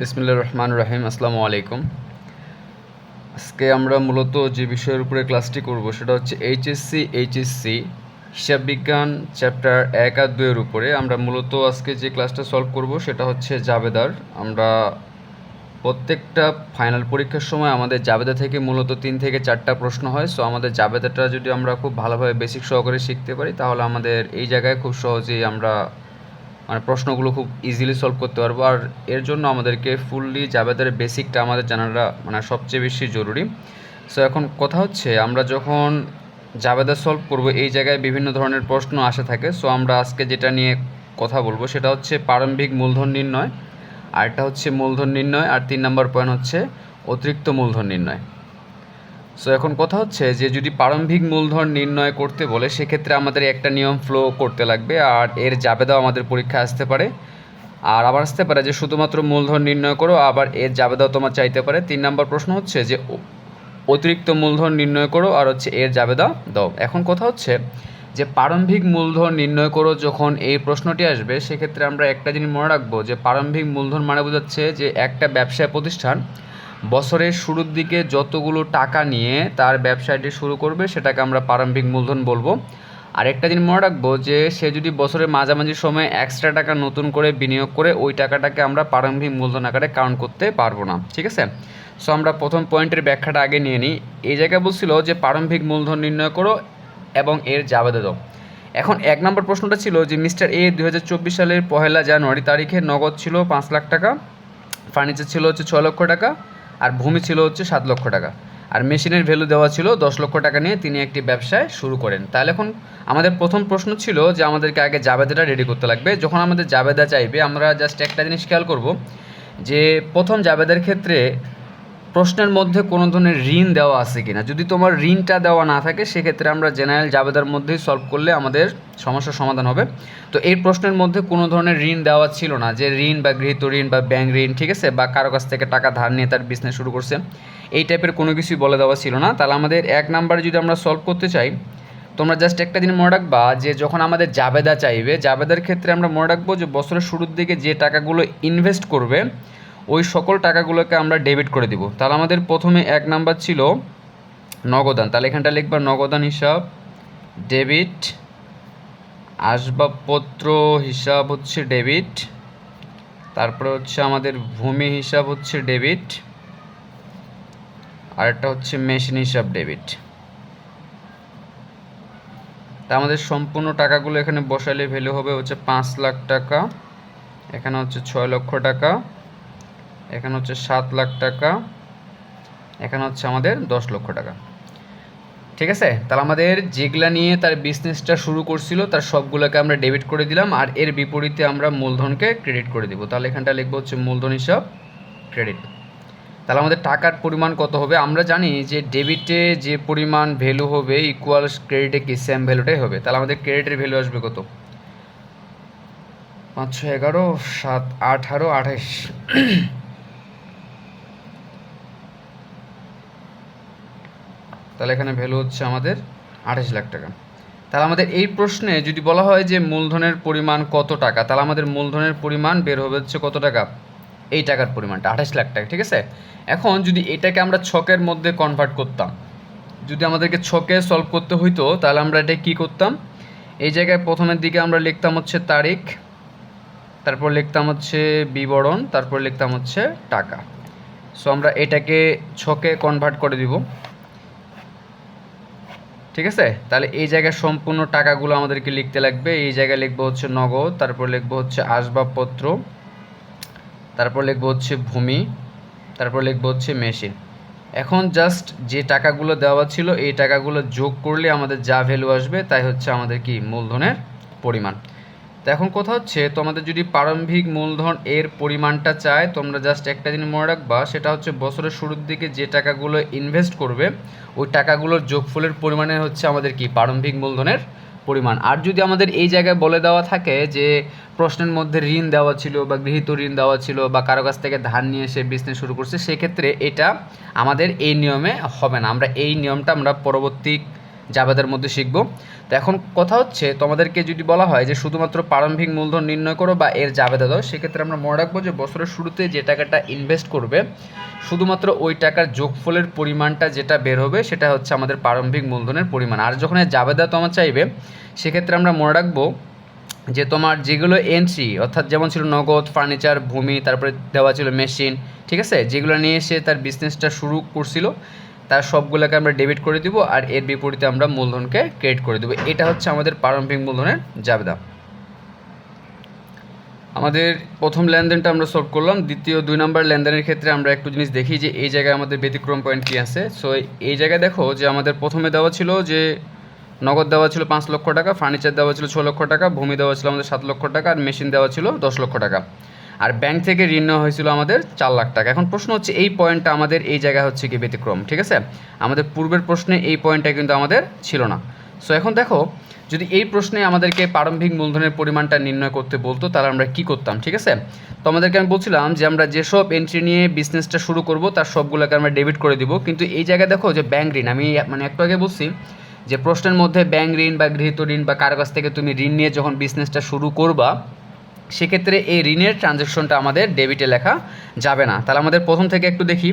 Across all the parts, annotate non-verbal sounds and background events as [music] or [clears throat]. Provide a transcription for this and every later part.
বিসমিল্লা রহমান রাহিম, আসসালামু আলাইকুম। আজকে আমরা মূলত যে বিষয়ের উপরে ক্লাসটি করব সেটা হচ্ছে এইচএসসি এইচএসসি হিসাব বিজ্ঞান চ্যাপ্টার এক আর দুয়ের উপরে। আমরা মূলত আজকে যে ক্লাসটা সলভ করব সেটা হচ্ছে জাবেদার। আমরা প্রত্যেকটা ফাইনাল পরীক্ষার সময় আমাদের জাবেদা থেকে মূলত তিন থেকে চারটা প্রশ্ন হয়। সো আমাদের জাবেদাটা যদি আমরা খুব ভালোভাবে বেসিক সহকারে শিখতে পারি, তাহলে আমাদের এই জায়গায় খুব সহজেই আমরা মানে প্রশ্নগুলো খুব ইজিলি সলভ করতে পারব। আর এর জন্য আমাদেরকে ফুললি জাবেদার বেসিকটা আমাদের জানাটা মানে সবচেয়ে বেশি জরুরি। সো এখন কথা হচ্ছে, আমরা যখন জাবেদা সলভ করব, এই জায়গায় বিভিন্ন ধরনের প্রশ্ন আসে থাকে। সো আমরা আজকে যেটা নিয়ে কথা বলব, সেটা হচ্ছে প্রারম্ভিক মূলধন নির্ণয়। আর একটা হচ্ছে মূলধন নির্ণয়, আর তিন নম্বর পয়েন্ট হচ্ছে অতিরিক্ত মূলধন নির্ণয়। সো এখন কথা হচ্ছে যে, যদি প্রারম্ভিক মূলধন নির্ণয় করতে বলে, সেক্ষেত্রে আমাদের একটা নিয়ম ফ্লো করতে লাগবে আর এর জাবেদাও আমাদের পরীক্ষায় আসতে পারে। আর আবার আসতে পারে যে, শুধুমাত্র মূলধন নির্ণয় করো, আবার এর জাবেদাও তোমার চাইতে পারে। তিন নম্বর প্রশ্ন হচ্ছে যে অতিরিক্ত মূলধন নির্ণয় করো আর হচ্ছে এর জাবেদা দাও। এখন কথা হচ্ছে যে, প্রারম্ভিক মূলধন নির্ণয় করো যখন এই প্রশ্নটি আসবে, সেক্ষেত্রে আমরা একটা জিনিস মনে রাখব যে, প্রারম্ভিক মূলধন মানে বোঝাচ্ছে যে, একটা ব্যবসায় প্রতিষ্ঠান বছরের শুরুর দিকে যতগুলো টাকা নিয়ে তার ব্যবসাটি শুরু করবে, সেটাকে আমরা প্রারম্ভিক মূলধন বলব। আর একটা জিনিস মনে রাখব যে, সে যদি বছরের মাঝামাঝি সময়ে এক্সট্রা টাকা নতুন করে বিনিয়োগ করে, ওই টাকাটাকে আমরা প্রারম্ভিক মূলধন আকারে কাউন্ট করতে পারব না, ঠিক আছে? সো আমরা প্রথম পয়েন্টের ব্যাখ্যাটা আগে নিয়ে নিই। এই জায়গায় বলছিল যে, প্রারম্ভিক মূলধন নির্ণয় করো এবং এর জাবেদা দাও। এখন এক নম্বর প্রশ্নটা ছিল যে, মিস্টার এ দু হাজার চব্বিশ সালের পহেলা জানুয়ারি তারিখে নগদ ছিল পাঁচ লাখ টাকা ফার্নিচার ছিল হচ্ছে ছ লক্ষ টাকা আর ভূমি ছিল হচ্ছে সাত লক্ষ টাকা। আর মেশিনের ভ্যালু দেওয়া ছিল দশ লক্ষ টাকা নিয়ে তিনি একটি ব্যবসায় শুরু করেন। তাহলে এখন আমাদের প্রথম প্রশ্ন ছিল যে আমাদেরকে আগে জাবেদাটা রেডি করতে লাগবে। যখন আমাদের জাবেদা চাইবে, আমরা জাস্ট একটা জিনিস খেয়াল করব যে প্রথম জাবেদার ক্ষেত্রে প্রশ্নের মধ্যে কোনো ধরনের ঋণ দেওয়া আছে কিনা? যদি তোমার ঋণটা দেওয়া না থাকে, সেক্ষেত্রে আমরা জেনারেল জাবেদার মধ্যেই সলভ করলে আমাদের সমস্যার সমাধান হবে। তো এই প্রশ্নের মধ্যে কোনো ধরনের ঋণ দেওয়া ছিল না, যে ঋণ বা গৃহীত ঋণ বা ব্যাংক ঋণ, ঠিক আছে? বা কারও কাছ থেকে টাকা ধার নিয়ে তার বিজনেস শুরু করছে, এই টাইপের কোনো কিছুই বলে দেওয়া ছিল না। তাহলে আমাদের এক নাম্বারে যদি আমরা সলভ করতে চাই, তোমরা জাস্ট একটা দিন মনে রাখবা, যে যখন আমাদের জাবেদা চাইবে, জাবেদার ক্ষেত্রে আমরা মনে রাখব যে বছরের শুরুর দিকে যে টাকাগুলো ইনভেস্ট করবে ওই সকল টাকাগুলোকে আমরা ডেবিট করে দিব। তাহলে আমাদের প্রথমে এক নাম্বার ছিল নগদান। তাহলে এখানটা লিখবা নগদান হিসাব ডেবিট আসবাবপত্র হিসাব হচ্ছে ডেবিট তারপরে হচ্ছে আমাদের ভূমি হিসাব হচ্ছে ডেবিট আর একটা হচ্ছে মেশিন হিসাব ডেবিট তা আমাদের সম্পূর্ণ টাকাগুলো এখানে বসালে ভ্যালু হবে হচ্ছে পাঁচ লাখ টাকা, এখানে হচ্ছে ছয় লক্ষ টাকা। এখানে হচ্ছে সাত লাখ টাকা। এখানে হচ্ছে আমাদের দশ লক্ষ টাকা। ঠিক আছে? তাহলে আমাদের যেগুলা নিয়ে তার বিজনেসটা শুরু করছিল, তার সবগুলোকে আমরা ডেবিট করে দিলাম আর এর বিপরীতে আমরা মূলধনকে ক্রেডিট করে দিব। তাহলে এখানটা লিখব হচ্ছে মূলধন হিসাব ক্রেডিট তাহলে আমাদের টাকার পরিমাণ কত হবে? আমরা জানি যে ডেবিটে যে পরিমাণ ভ্যালু হবে ইকুয়াল ক্রেডিটে কি সেম ভ্যালুটাই হবে। তাহলে আমাদের ক্রেডিটের ভ্যালু আসবে কত? পাঁচশো এগারো, সাত, আঠারো, আঠাশ। তাহলে এখানে ভ্যালু হচ্ছে আমাদের আঠাশ লাখ টাকা। তাহলে আমাদের এই প্রশ্নে যদি বলা হয় যে মূলধনের পরিমাণ কত টাকা, তাহলে আমাদের মূলধনের পরিমাণ বের হবে হচ্ছে কত টাকা? এই টাকার পরিমাণটা, আঠাশ লাখ টাকা, ঠিক আছে? এখন যদি এটাকে আমরা ছকের মধ্যে কনভার্ট করতাম, যদি আমাদেরকে ছকে সলভ করতে হইতো, তাহলে আমরা এটা কী করতাম? এই জায়গায় প্রথমের দিকে আমরা লিখতাম হচ্ছে তারিখ, তারপর লিখতাম হচ্ছে বিবরণ, তারপর লিখতাম হচ্ছে টাকা। সো আমরা এটাকে ছকে কনভার্ট করে দিব। ঠিক আছে? তাহলে এই জায়গায় সম্পূর্ণ টাকাগুলো আমাদেরকে লিখতে লাগবে। এই জায়গায় লিখব হচ্ছে নগদ, তারপর লিখব হচ্ছে আসবাবপত্র, তারপর লিখব হচ্ছে ভূমি, তারপর লিখব হচ্ছে মেশিন। এখন জাস্ট যে টাকাগুলো দেওয়া ছিল, এই টাকাগুলো যোগ করলে আমাদের যা ভ্যালু আসবে, তাই হচ্ছে আমাদের কি? মূলধনের পরিমাণ। তো এখন কথা হচ্ছে, তোমাদের যদি প্রারম্ভিক মূলধন এর পরিমাণটা চায়, তোমরা জাস্ট একটা জিনিস মনে রাখবা, সেটা হচ্ছে বছরের শুরুর দিকে যে টাকাগুলো ইনভেস্ট করবে, ওই টাকাগুলোর যোগফলের পরিমাণে হচ্ছে আমাদের কি প্রারম্ভিক মূলধনের পরিমাণ। আর যদি আমাদের এই জায়গায় বলে দেওয়া থাকে যে প্রশ্নের মধ্যে ঋণ দেওয়া ছিল বা গৃহীত ঋণ দেওয়া ছিল বা কারও কাছ থেকে ধার নিয়ে এসে বিজনেস শুরু করছে, সেক্ষেত্রে এটা আমাদের এই নিয়মে হবে না। আমরা এই নিয়মটা আমরা পরবর্তী জাবেদার মধ্যে শিখব। তো এখন কথা হচ্ছে, তোমাদেরকে যদি বলা হয় যে শুধুমাত্র প্রারম্ভিক মূলধন নির্ণয় করো বা এর জাবেদা দাও, সেক্ষেত্রে আমরা মনে রাখব যে বছরের শুরুতে যে টাকাটা ইনভেস্ট করবে, শুধুমাত্র ওই টাকার যোগফলের পরিমাণটা যেটা বের হবে, সেটা হচ্ছে আমাদের প্রারম্ভিক মূলধনের পরিমাণ। আর যখন এর জাবেদা তোমার চাইবে, সেক্ষেত্রে আমরা মনে রাখব যে তোমার যেগুলো এন্ট্রি অর্থাৎ যেমন ছিল নগদ ফার্নিচার ভূমি, তারপরে দেওয়া ছিল মেশিন ঠিক আছে? যেগুলো নিয়ে এসে তার বিজনেসটা শুরু করছিল তার সবগুলোকে আমরা ডেবিট করে দিব আর এর বিপরীতে আমরা মূলধনকে ক্রেডিট করে দেবো। এটা হচ্ছে আমাদের প্রারম্ভিক মূলধনের জাবেদা। আমাদের প্রথম লেনদেনটা আমরা সলভ করলাম। দ্বিতীয় দুই নম্বর লেনদেনের ক্ষেত্রে আমরা একটু জিনিস দেখি যে এই জায়গায় আমাদের ব্যতিক্রম পয়েন্ট কী আছে। সো এই জায়গায় দেখো যে আমাদের প্রথমে দেওয়া ছিল যে নগদ দেওয়া ছিল পাঁচ লক্ষ টাকা ফার্নিচার দেওয়া ছিল ছ লক্ষ টাকা, ভূমি দেওয়া ছিল আমাদের সাত লক্ষ টাকা, আর মেশিন দেওয়া ছিল দশ লক্ষ টাকা। আর ব্যাংক থেকে ঋণ নেওয়া হয়েছিল আমাদের চার লাখ টাকা। এখন প্রশ্ন হচ্ছে, এই পয়েন্টটা আমাদের এই জায়গায় হচ্ছে কি ব্যতিক্রম, ঠিক আছে? আমাদের পূর্বের প্রশ্নে এই পয়েন্টটা কিন্তু আমাদের ছিল না। সো এখন দেখো, যদি এই প্রশ্নে আমাদেরকে প্রারম্ভিক মূলধনের পরিমাণটা নির্ণয় করতে বলতো, তাহলে আমরা কি করতাম, ঠিক আছে? তো আমাদেরকে আমি বলছিলাম যে, আমরা যেসব এন্ট্রি নিয়ে বিজনেসটা শুরু করব, তার সবগুলোকে আমরা ডেবিট করে দিব। কিন্তু এই জায়গায় দেখো যে ব্যাংক ঋণ, আমি মানে একটু আগে বলছি যে প্রশ্নের মধ্যে ব্যাংক ঋণ বা গৃহীত ঋণ বা কারও কাছ থেকে তুমি ঋণ নিয়ে যখন বিজনেসটা শুরু করবা সেক্ষেত্রে এই ঋণের ট্রানজ্যাকশনটা আমাদের ডেবিটে লেখা যাবে না। তাহলে আমাদের প্রথম থেকে একটু দেখি।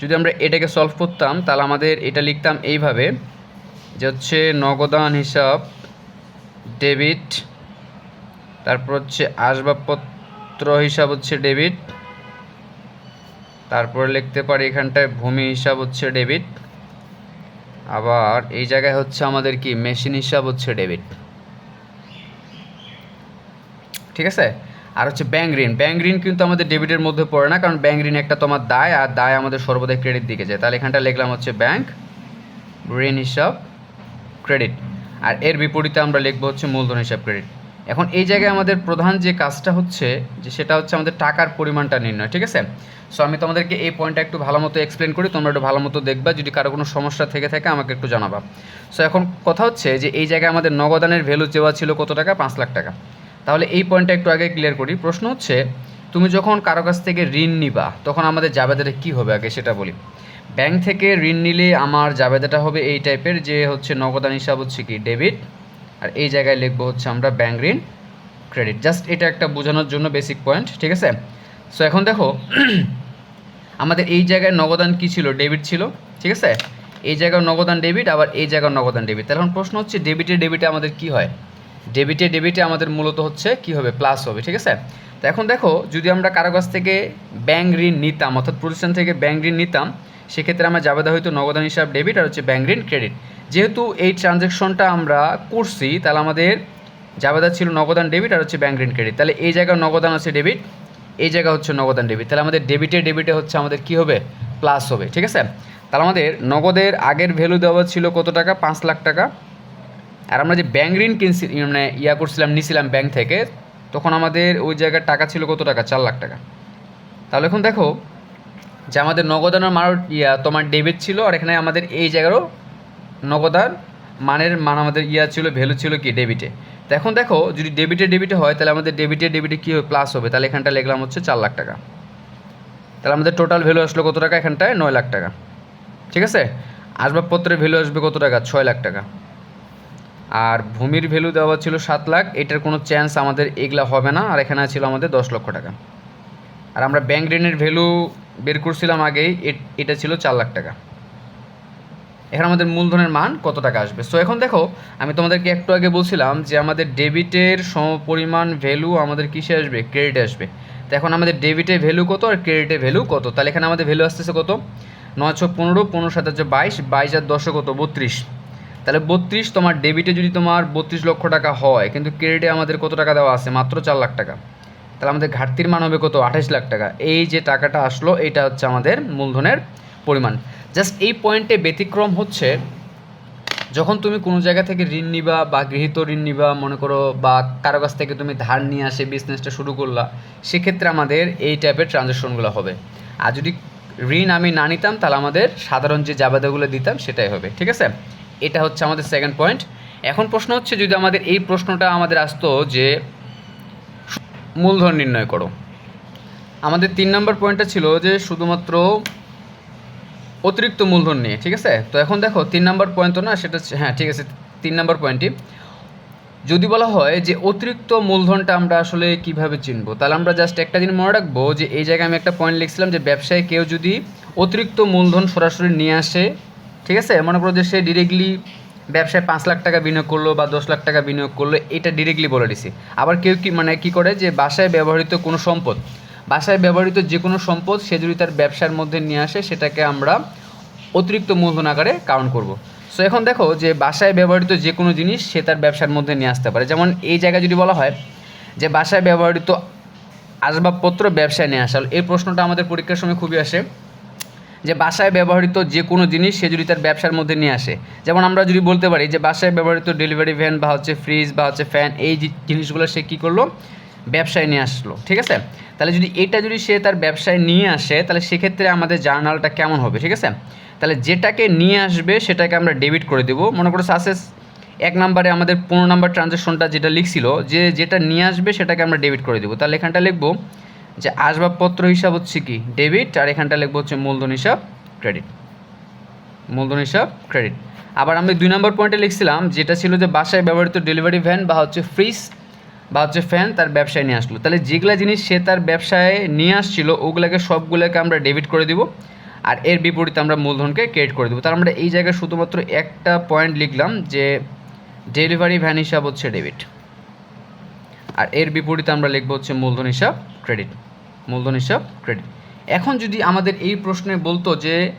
যদি আমরা এটাকে সলভ করতাম, তাহলে আমাদের এটা লিখতাম এইভাবে, যে হচ্ছে নগদান হিসাব ডেবিট তারপর হচ্ছে আসবাবপত্র হিসাব হচ্ছে ডেবিট তারপর লিখতে পারি এখানটায় ভূমি হিসাব হচ্ছে ডেবিট আবার এই জায়গায় হচ্ছে আমাদের কি? মেশিন হিসাব হচ্ছে ডেবিট ঠিক আছে? আর হচ্ছে ব্যাঙ্ক ঋণ ব্যাঙ্ক ঋণ কিন্তু আমাদের ডেবিটের মধ্যে পড়ে না, কারণ ব্যাঙ্ক ঋণ একটা তোমার দায়, আর দায় আমাদের সর্বদাই ক্রেডিট দিকে যায়। তাহলে এখানটা লিখলাম হচ্ছে ব্যাঙ্ক ঋণ হিসাব ক্রেডিট আর এর বিপরীতে আমরা লিখব হচ্ছে মূলধন হিসাব ক্রেডিট এখন এই জায়গায় আমাদের প্রধান যে কাজটা হচ্ছে, যে সেটা হচ্ছে আমাদের টাকার পরিমাণটা নির্ণয়, ঠিক আছে? সো আমি তোমাদেরকে এই পয়েন্টটা একটু ভালো মতো এক্সপ্লেন করি, তোমরা একটু ভালো মতো দেখবা, যদি কারও কোনো সমস্যা থেকে থাকে, আমাকে একটু জানাবা। সো এখন কথা হচ্ছে যে এই জায়গায় আমাদের নগদানের ভ্যালু চেওয়া ছিল কত টাকা? পাঁচ লাখ টাকা। তাহলে এই পয়েন্টটা একটু আগে ক্লিয়ার করি। প্রশ্ন হচ্ছে, তুমি যখন কারও কাছ থেকে ঋণ নিবা, তখন আমাদের জাবেদাটা কী হবে আগে সেটা বলি। ব্যাংক থেকে ঋণ নিলে আমার জাবেদাটা হবে এই টাইপের যে হচ্ছে নগদান হিসাব হচ্ছে কি ডেবিট আর এই জায়গায় লিখব হচ্ছে আমরা ব্যাংক ঋণ ক্রেডিট জাস্ট এটা একটা বোঝানোর জন্য বেসিক পয়েন্ট ঠিক আছে? সো এখন দেখো, [clears throat] আমাদের এই জায়গায় নগদান কি ছিল? ডেবিট ছিল, ঠিক আছে? এই জায়গায় নগদান ডেবিট আবার এই জায়গায় নগদান ডেবিট তাহলে এখন প্রশ্ন হচ্ছে ডেবিটে ডেবিটে আমাদের কি হয়? ডেবিটে ডেবিটে আমাদের মূলত হচ্ছে কি হবে প্লাস হবে, ঠিক আছে? তো এখন দেখো, যদি আমরা কারও কাছ থেকে ব্যাংক ঋণ নিতাম, অর্থাৎ প্রতিষ্ঠান থেকে ব্যাংক ঋণ নিতাম, সেক্ষেত্রে আমার জাবেদা হয়তো নগদান হিসাব ডেবিট আর হচ্ছে ব্যাংক ঋণ ক্রেডিট যেহেতু এই ট্রানজ্যাকশনটা আমরা করছি, তাহলে আমাদের জাবেদা ছিল নগদান ডেবিট আর হচ্ছে ব্যাংক ঋণ ক্রেডিট তাহলে এই জায়গায় নগদান আছে ডেবিট এই জায়গা হচ্ছে নগদান ডেবিট তাহলে আমাদের ডেবিটে ডেবিটে হচ্ছে আমাদের কি হবে? প্লাস হবে, ঠিক আছে? তাহলে আমাদের নগদের আগের ভ্যালু দেওয়া ছিল কত টাকা? পাঁচ লাখ টাকা। আর আমরা যে ব্যাংক ঋণ কিনছি মানে ইয়া করছিলাম, নিছিলাম ব্যাংক থেকে, তখন আমাদের ওই জায়গার টাকা ছিল কত টাকা? চার লাখ টাকা। তাহলে এখন দেখো যে আমাদের নগদানের মার ইয়া, তোমার ডেবিট ছিল, আর এখানে আমাদের এই জায়গারও নগদান মানের মান আমাদের ইয়া ছিল ভ্যালু ছিল কি ডেবিটে তো এখন দেখো, যদি ডেবিটে ডেবিটে হয়, তাহলে আমাদের ডেবিটে ডেবিটে কী হবে প্লাস হবে। তাহলে এখানটা লিখলাম হচ্ছে চার লাখ টাকা। তাহলে আমাদের টোটাল ভ্যালু আসলো কত টাকা? এখানটায় নয় লাখ টাকা। ঠিক আছে? আসবাবপত্রের ভ্যালু আসবে কত টাকা? ছয় লাখ টাকা। আর ভূমির ভ্যালু দেওয়া ছিল সাত লাখ, এটার কোনো চান্স আমাদের এগুলা হবে না, আর এখানে ছিল আমাদের দশ লক্ষ টাকা। আর আমরা ব্যাংক ঋণের ভ্যালু বের করছিলাম আগেই, এটা ছিল চার লাখ টাকা। এখানে আমাদের মূলধনের মান কত টাকা আসবে? সো এখন দেখো, আমি তোমাদেরকে একটু আগে বলছিলাম যে আমাদের ডেবিটের সমপরিমাণ ভ্যালু আমাদের কিসে আসবে? ক্রেডিটে আসবে। তো এখন আমাদের ডেবিটে ভ্যালু কত আর ক্রেডিটের ভ্যালু কত? তাহলে এখানে আমাদের ভ্যালু আসতেছে কত? নয়শো পনেরো পনেরো সাত হচ্ছে বাইশ বাইশ আর দশশো কত? বত্রিশ। তাহলে বত্রিশ, তোমার ডেবিটে যদি তোমার বত্রিশ লক্ষ টাকা হয়, কিন্তু ক্রেডিটে আমাদের কত টাকা দেওয়া আছে? মাত্র চার লাখ টাকা। তাহলে আমাদের ঘাটতির মান হবে কত? আঠাশ লাখ টাকা। এই যে টাকাটা আসলো, এটা হচ্ছে আমাদের মূলধনের পরিমাণ। জাস্ট এই পয়েন্টে ব্যতিক্রম হচ্ছে, যখন তুমি কোনো জায়গা থেকে ঋণ নিবা বা গৃহীত ঋণ নিবা, মনে করো, বা কারও কাছ থেকে তুমি ধার নিয়ে আসে বিজনেসটা শুরু করলা, সেক্ষেত্রে আমাদের এই টাইপের ট্রানজ্যাকশনগুলো হবে। আর যদি ঋণ আমি না নিতাম, তাহলে আমাদের সাধারণ যে জাবেদাগুলো দিতাম, সেটাই হবে। ঠিক আছে? এটা হচ্ছে আমাদের সেকেন্ড পয়েন্ট এখন প্রশ্ন হচ্ছে, যদি আমাদের এই প্রশ্নটা আমাদের আসতো যে মূলধন নির্ণয় করো, আমাদের তিন নম্বর পয়েন্টটা ছিল যে শুধুমাত্র অতিরিক্ত মূলধন নিয়ে, ঠিক আছে? তো এখন দেখো, তিন নম্বর পয়েন্ট তো না, সেটা হ্যাঁ ঠিক আছে, তিন নম্বর পয়েন্টটি যদি বলা হয় যে অতিরিক্ত মূলধনটা আমরা আসলে কীভাবে চিনব? তাহলে আমরা জাস্ট একটা দিন মনে রাখব যে এই জায়গায় আমি একটা পয়েন্ট লিখছিলাম যে ব্যবসায় কেউ যদি অতিরিক্ত মূলধন সরাসরি নিয়ে আসে ঠিক আছে? মনে করো যে সে ডিরেক্টলি ব্যবসায় পাঁচ লাখ টাকা বিনিয়োগ করল বা দশ লাখ টাকা বিনিয়োগ করল, এটা ডিরেক্টলি বলে দিছি। আবার কেউ কি মানে কি করে যে বাসায় ব্যবহৃত কোনো সম্পদ, বাসায় ব্যবহৃত যে কোনো সম্পদ সে যদি তার ব্যবসার মধ্যে নিয়ে আসে, সেটাকে আমরা অতিরিক্ত মূলধন আকারে কাউন্ট করব। সো এখন দেখো যে বাসায় ব্যবহৃত যে কোনো জিনিস সে তার ব্যবসার মধ্যে নিয়ে আসতে পারে। যেমন এই জায়গায় যদি বলা হয় যে বাসায় ব্যবহৃত আসবাবপত্র ব্যবসায় নিয়ে আসা এই প্রশ্নটা আমাদের পরীক্ষার সময় খুবই আসে। যে বাসায় ব্যবহৃত যে কোনো জিনিস সে যদি তার ব্যবসার মধ্যে নিয়ে আসে। যেমন আমরা যদি বলতে পারি যে বাসায় ব্যবহৃত ডেলিভারি ভ্যান বা হচ্ছে ফ্রিজ বা হচ্ছে ফ্যান এই জিনিসগুলো সে কী করল? ব্যবসায় নিয়ে আসলো, ঠিক আছে? তাহলে যদি এটা যদি সে তার ব্যবসায় নিয়ে আসে, তাহলে সেক্ষেত্রে আমাদের জার্নালটা কেমন হবে, ঠিক আছে? তাহলে যেটাকে নিয়ে আসবে সেটাকে আমরা ডেবিট করে দেবো। মনে করো সাসেস এক নম্বরে আমাদের পনেরো নম্বর ট্রানজ্যাকশনটা যেটা লিখছিল, যে যেটা নিয়ে আসবে সেটাকে আমরা ডেবিট করে দেবো। তাহলে এখানটা লিখব যে আসবাবপত্র হিসাব হচ্ছে কি? ডেবিট আর এখানটা লিখব হচ্ছে মূলধন হিসাব ক্রেডিট মূলধন হিসাব ক্রেডিট আবার আমি দুই নম্বর পয়েন্টে লিখছিলাম, যেটা ছিল যে বাসায় ব্যবহৃত ডেলিভারি ভ্যান বা হচ্ছে ফ্রিজ বা হচ্ছে ফ্যান তার ব্যবসায় নিয়ে আসলো। তাহলে যেগুলা জিনিস সে তার ব্যবসায় নিয়ে আসছিল, ওগুলোকে সবগুলোকে আমরা ডেবিট করে দিব, আর এর বিপরীতে আমরা মূলধনকে ক্রেডিট করে দেবো। তার আমরা এই জায়গায় শুধুমাত্র একটা পয়েন্ট লিখলাম যে ডেলিভারি ভ্যান হিসাব হচ্ছে ডেবিট আর এর বিপরীতে আমরা লিখব হচ্ছে মূলধন হিসাব ক্রেডিট মূলধন হিসাব ক্রেডিট এখন যদি আমাদের এই প্রশ্নে বলতো যে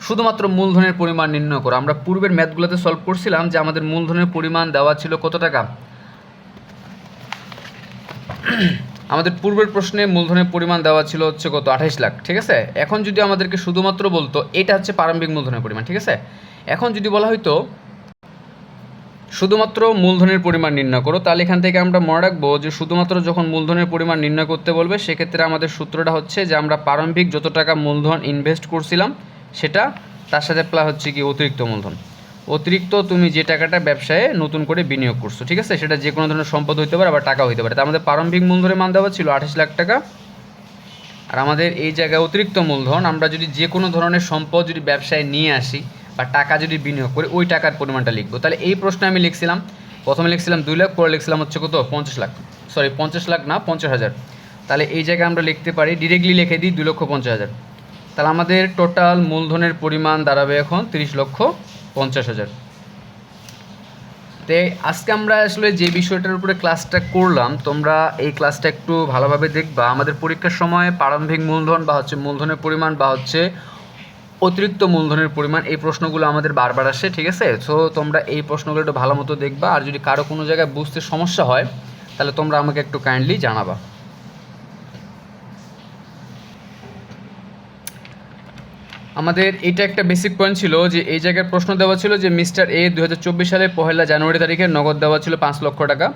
শুধুমাত্র মূলধনের পরিমাণ নির্ণয় করো, আমরা পূর্বের ম্যাথগুলোতে সলভ করছিলাম যে আমাদের মূলধনের পরিমাণ দেওয়া ছিল কত টাকা? [clears throat] আমাদের পূর্বের প্রশ্নে মূলধনের পরিমাণ দেওয়া ছিল হচ্ছে কত? আঠাইশ লাখ, ঠিক আছে? এখন যদি আমাদেরকে শুধুমাত্র বলতো, এটা হচ্ছে প্রারম্ভিক মূলধনের পরিমাণ, ঠিক আছে? এখন যদি বলা হয়তো শুধুমাত্র মূলধনের পরিমাণ নির্ণয় করো, তাহলে এখান থেকে আমরা মনে রাখব যে শুধুমাত্র যখন মূলধনের পরিমাণ নির্ণয় করতে বলবে, সেক্ষেত্রে আমাদের সূত্রটা হচ্ছে যে আমরা প্রারম্ভিক যত টাকা মূলধন ইনভেস্ট করছিলাম, সেটা তার সাথে প্লাস হচ্ছে কি অতিরিক্ত মূলধন। অতিরিক্ত তুমি যে টাকাটা ব্যবসায় নতুন করে বিনিয়োগ করছ, ঠিক আছে? সেটা যে কোনো ধরনের সম্পদ হইতে পারে আবার টাকা হইতে পারে। তা আমাদের প্রারম্ভিক মূলধনের মান দেওয়া ছিল আঠাশ লাখ টাকা। আর আমাদের এই জায়গায় অতিরিক্ত মূলধন, আমরা যদি যে কোনো ধরনের সম্পদ যদি ব্যবসায় নিয়ে আসি বা টাকা যদি বিনিয়োগ করি, ওই টাকার পরিমাণটা লিখব। তাহলে এই প্রশ্নে আমি লিখছিলাম, প্রথমে লিখছিলাম দুই লাখ, পরে লিখছিলাম হচ্ছে কত? পঞ্চাশ লাখ। সরি পঞ্চাশ লাখ না, পঞ্চাশ হাজার। তাহলে এই জায়গায় আমরা লিখতে পারি ডিরেক্টলি লিখে দিই দুই লক্ষ পঞ্চাশ হাজার। তাহলে আমাদের টোটাল মূলধনের পরিমাণ দাঁড়াবে এখন তিরিশ লক্ষ পঞ্চাশ হাজার। তে আজকে আমরা আসলে যে বিষয়টার উপরে ক্লাসটা করলাম, তোমরা এই ক্লাসটা একটু ভালোভাবে দেখবা। আমাদের পরীক্ষার সময় প্রারম্ভিক মূলধন বা হচ্ছে মূলধনের পরিমাণ বা হচ্ছে অতিরিক্ত মূলধনের পরিমাণ এই প্রশ্নগুলো আমাদের বারবার আসে, ঠিক আছে? সো তোমরা এই প্রশ্নগুলো একটু ভালো মতো দেখবা, আর যদি কারও কোনো জায়গায় বুঝতে সমস্যা হয়, তাহলে তোমরা আমাকে একটু কাইন্ডলি জানাবা। আমাদের এটা একটা বেসিক পয়েন্ট ছিল যে, এই জায়গায় প্রশ্ন দেওয়া ছিল যে, মিস্টার এ দু হাজার চব্বিশ সালে পহেলা জানুয়ারি তারিখে নগদ দেওয়া ছিল পাঁচ লক্ষ টাকা,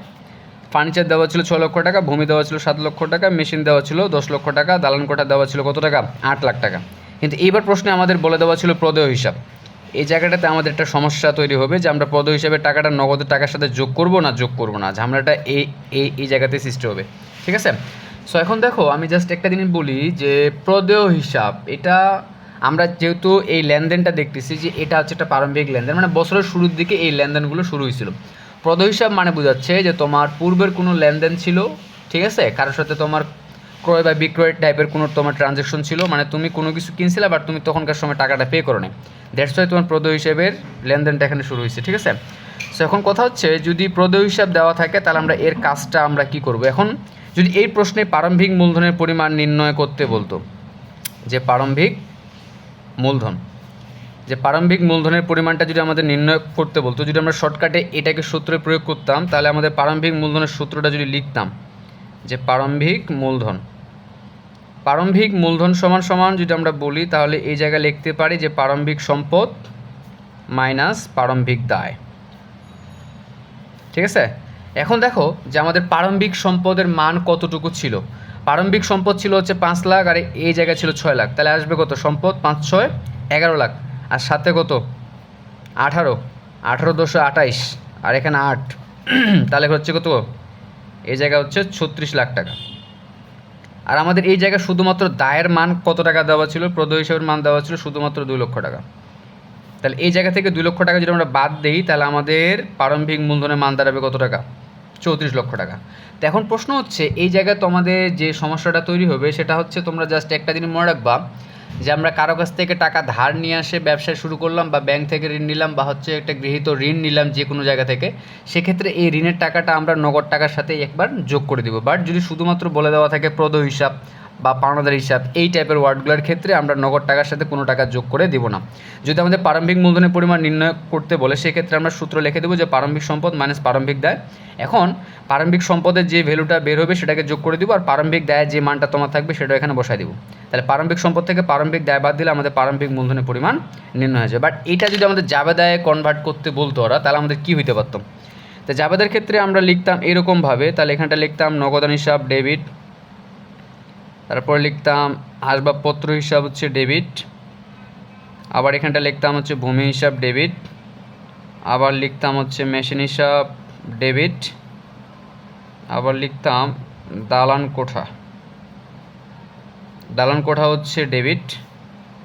ফার্নিচার দেওয়া ছিল ছ লক্ষ টাকা, ভূমি দেওয়া ছিল সাত লক্ষ টাকা, মেশিন দেওয়া ছিল দশ লক্ষ টাকা, দালান কোঠা দেওয়া ছিল কত টাকা? আট লাখ টাকা। কিন্তু এইবার প্রশ্নে আমাদের বলে দেওয়া ছিল প্রদেয় হিসাব। এই জায়গাটাতে আমাদের একটা সমস্যা তৈরি হবে যে আমরা প্রদেয় হিসাবে টাকাটা নগদের টাকার সাথে যোগ করব না যোগ করব না, ঝামেলাটা এই এই এই জায়গাতে সৃষ্টি হবে। ঠিক আছে? সো এখন দেখো, আমি জাস্ট একটা জিনিস বলি যে প্রদেয় হিসাব, এটা আমরা যেহেতু এই লেনদেনটা দেখতেছি যে এটা হচ্ছে একটা প্রারম্ভিক লেনদেন মানে বছরের শুরুর দিকে এই লেনদেনগুলো শুরু হয়েছিল। প্রদ হিসাব মানে বোঝাচ্ছে যে তোমার পূর্বের কোনো লেনদেন ছিল, ঠিক আছে? কারোর সাথে তোমার ক্রয় বা বিক্রয় টাইপের কোনো তোমার ট্রানজ্যাকশন ছিল মানে তুমি কোনো কিছু কিনছিলে বাট তুমি তখনকার সময় টাকাটা পে করো নাই দ্যাটস ওয়াই তোমার প্রদ হিসাবের লেনদেনটা এখানে শুরু হয়েছে, ঠিক আছে? সো এখন কথা হচ্ছে, যদি প্রদ হিসাব দেওয়া থাকে, তাহলে আমরা এর কাজটা আমরা কি করব? এখন যদি এই প্রশ্নে প্রারম্ভিক মূলধনের পরিমাণ নির্ণয় করতে বলতো, যে প্রারম্ভিক মূলধন, যে প্রারম্ভিক মূলধনের পরিমাণটা যদি আমাদের নির্ণয় করতে বলতো, যদি আমরা শর্টকাটে এটাকে সূত্রে প্রয়োগ করতাম, তাহলে আমাদের প্রারম্ভিক মূলধনের সূত্রটা যদি লিখতাম, যে প্রারম্ভিক মূলধন প্রারম্ভিক মূলধন সমান সমান যদি আমরা বলি, তাহলে এই জায়গায় লিখতে পারি যে প্রারম্ভিক সম্পদ মাইনাস প্রারম্ভিক দায়। ঠিক আছে? এখন দেখো যে আমাদের প্রারম্ভিক সম্পদের মান কতটুকু ছিল। প্রারম্ভিক সম্পদ ছিল হচ্ছে পাঁচ লাখ, আর এই জায়গায় ছিল ছয় লাখ। তাহলে আসবে কত? সম্পদ পাঁচ, ছয়, এগারো লাখ। আর সাথে কত? আঠারো। আঠারো দুশো আঠাইশ। আর এখানে আট। তাহলে হচ্ছে কত? এই জায়গায় হচ্ছে ছত্রিশ লাখ টাকা। আর আমাদের এই জায়গায় শুধুমাত্র দায়ের মান কত টাকা দেওয়া ছিল? প্রদ হিসাবের মান দেওয়া ছিল শুধুমাত্র দুই লক্ষ টাকা। তাহলে এই জায়গা থেকে দুই লক্ষ টাকা যদি আমরা বাদ দিই, তাহলে আমাদের প্রারম্ভিক মূলধনের মান দাঁড়াবে কত টাকা? চৌত্রিশ লক্ষ টাকা। তো এখন প্রশ্ন হচ্ছে, এই জায়গায় তোমাদের যে সমস্যাটা তৈরি হবে, সেটা হচ্ছে তোমরা জাস্ট একটা দিন মনে রাখবা যে আমরা কারও কাছ থেকে টাকা ধার নিয়ে আসে ব্যবসা শুরু করলাম বা ব্যাংক থেকে ঋণ নিলাম বা হচ্ছে একটা গৃহীত ঋণ নিলাম যে কোনো জায়গা থেকে, সেক্ষেত্রে এই ঋণের টাকাটা আমরা নগদ টাকার সাথে একবার যোগ করে দিব। বাট যদি শুধুমাত্র বলে দেওয়া থাকে প্রদ হিসাব বা পাওনাদার হিসাব, এই টাইপের ওয়ার্ডগুলোর ক্ষেত্রে আমরা নগদ টাকার সাথে কোনো টাকা যোগ করে দিব না। যদি আমাদের প্রারম্ভিক মূলধনের পরিমাণ নির্ণয় করতে বলে, সেক্ষেত্রে আমরা সূত্র লিখে দেবো যে প্রারম্ভিক সম্পদ মাইনাস প্রারম্ভিক দায়। এখন প্রারম্ভিক সম্পদের যে ভ্যালুটা বের হবে, সেটাকে যোগ করে দিব, আর প্রারম্ভিক দায়ের যে মানটা তোমার থাকবে, সেটা এখানে বসাই দিব। তাহলে প্রারম্ভিক সম্পদ থেকে প্রারম্ভিক দায় বাদ দিলে আমাদের প্রারম্ভিক মূলধনের পরিমাণ নির্ণয় হয়ে যায়। বাট এটা যদি আমাদের জাবেদায় কনভার্ট করতে বলতো ওরা, তাহলে আমাদের কী হইতে পারতো? তো জাবেদার ক্ষেত্রে আমরা লিখতাম এরকমভাবে, তাহলে এখানটা লিখতাম নগদান হিসাব ডেবিট তারপর লিখতাম আসবাবপত্র হিসাব হচ্ছে ডেবিট। আবার এখানটা লিখতাম হচ্ছে ভূমি হিসাব ডেবিট। আবার লিখতাম হচ্ছে মেশিন হিসাব ডেবিট। আবার লিখতাম দালান কোঠা। দালান কোঠা হচ্ছে ডেবিট।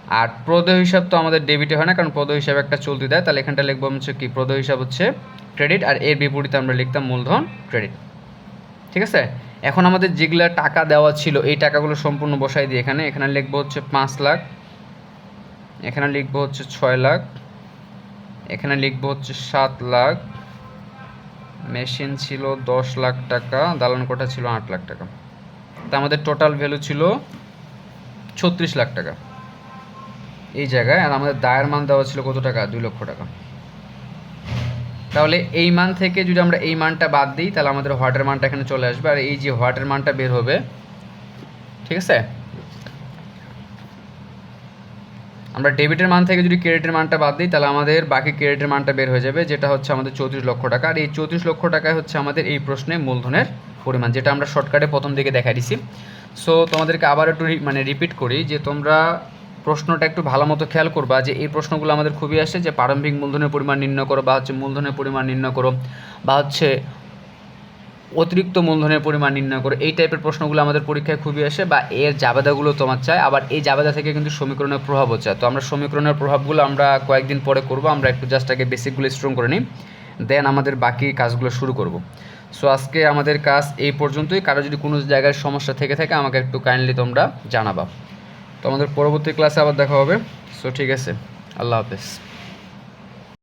আর প্রদেয় হিসাব তো আমাদের ডেবিটে হয় না, কারণ প্রদেয় হিসাব একটা চলতি দেয়। তাহলে এখানটা লিখব হচ্ছে কি প্রদেয় হিসাব হচ্ছে ক্রেডিট। আর এর বিপরীতে আমরা লিখতাম মূলধন ক্রেডিট। ঠিক আছে? এখন আমাদের যেগুলো টাকা দেওয়া ছিল, এই টাকাগুলো সম্পূর্ণ বসাই দিই এখানে। এখানে লিখব হচ্ছে পাঁচ লাখ, এখানে লিখব হচ্ছে ছয় লাখ, এখানে লিখব হচ্ছে সাত লাখ। মেশিন ছিল দশ লাখ টাকা, দালান কোঠা ছিল আট লাখ টাকা। তা আমাদের টোটাল ভ্যালু ছিল ছত্রিশ লাখ টাকা। এই জায়গায় আর আমাদের দায়ের মান দেওয়া ছিল কত টাকা? দুই লক্ষ টাকা। তাহলে এই মান থেকে যদি আমরা এই মানটা বাদ দিই, তাহলে আমাদের হোয়াটের মানটা এখানে চলে আসবে। আর এই যে হোয়াটের মানটা বের হবে, ঠিক আছে? আমরা ডেবিটের মান থেকে যদি ক্রেডিটের মানটা বাদ দিই, তাহলে আমাদের বাকি ক্রেডিটের মানটা বের হয়ে যাবে, যেটা হচ্ছে আমাদের চৌত্রিশ লক্ষ টাকা। আর এই চৌত্রিশ লক্ষ টাকায় হচ্ছে আমাদের এই প্রশ্নে মূলধনের পরিমাণ, যেটা আমরা শর্টকাটে প্রথম দিকে দেখা দিছি। সো তোমাদেরকে আবার একটু মানে রিপিট করি যে তোমরা প্রশ্নটা একটু ভালো মতো খেয়াল করবা যে এই প্রশ্নগুলো আমাদের খুবই আসে যে প্রারম্ভিক মূলধনের পরিমাণ নির্ণয় করো বা হচ্ছে মূলধনের পরিমাণ নির্ণয় করো বা হচ্ছে অতিরিক্ত মূলধনের পরিমাণ নির্ণয় করো, এই টাইপের প্রশ্নগুলো আমাদের পরীক্ষায় খুবই আসে বা এর জাবেদাগুলো তোমার চায়। আবার এই জাবেদা থেকে কিন্তু সমীকরণের প্রভাবও চায়। তো আমরা সমীকরণের প্রভাবগুলো আমরা কয়েকদিন পরে করব, আমরা একটু জাস্ট আগে বেসিকগুলো স্ট্রং করে নিই দেন আমাদের বাকি কাজগুলো শুরু করব। সো আজকে আমাদের কাজ এই পর্যন্তই। কারও যদি কোনো জায়গায় সমস্যা থেকে থাকে, আমাকে একটু কাইন্ডলি তোমরা জানাবা। তো আমাদের পরবর্তী ক্লাসে আবার দেখা হবে। সো ঠিক আছে। আল্লাহ হাফেজ।